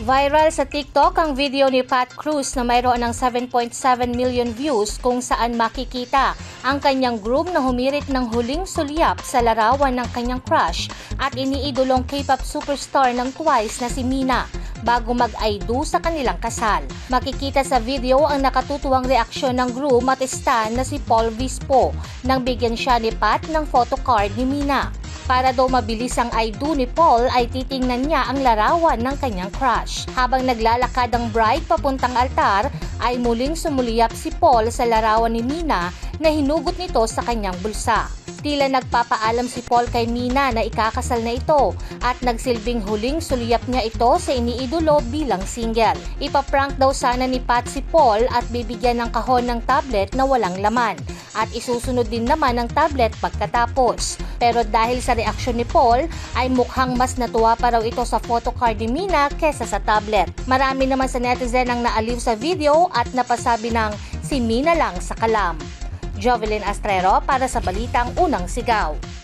Viral sa TikTok ang video ni Pat Cruz na mayroon ng 7.7 million views kung saan makikita ang kanyang groom na humirit ng huling sulyap sa larawan ng kanyang crush at iniidolong K-pop superstar ng Twice na si Mina bago mag-I do sa kanilang kasal. Makikita sa video ang nakatutuwang reaksyon ng groom at stan na si Paul Vispo nang bigyan siya ni Pat ng photocard ni Mina. Para daw mabilis ang I do ni Paul ay titingnan niya ang larawan ng kanyang crush. Habang naglalakad ang bride papuntang altar ay muling sumuliyap si Paul sa larawan ni Mina na hinugot nito sa kanyang bulsa. Tila nagpapaalam si Paul kay Mina na ikakasal na ito at nagsilbing huling suliyap niya ito sa iniidolo bilang single. Ipaprank daw sana ni Pat si Paul at bibigyan ng kahon ng tablet na walang laman at isusunod din naman ang tablet pagkatapos. Pero dahil sa reaksyon ni Paul, ay mukhang mas natuwa pa raw ito sa photocard ni Mina kesa sa tablet. Marami naman sa netizen ang naaliw sa video at napasabi ng si Mina lang sa kalam. Jovelyn Astrero para sa Balitang Unang Sigaw.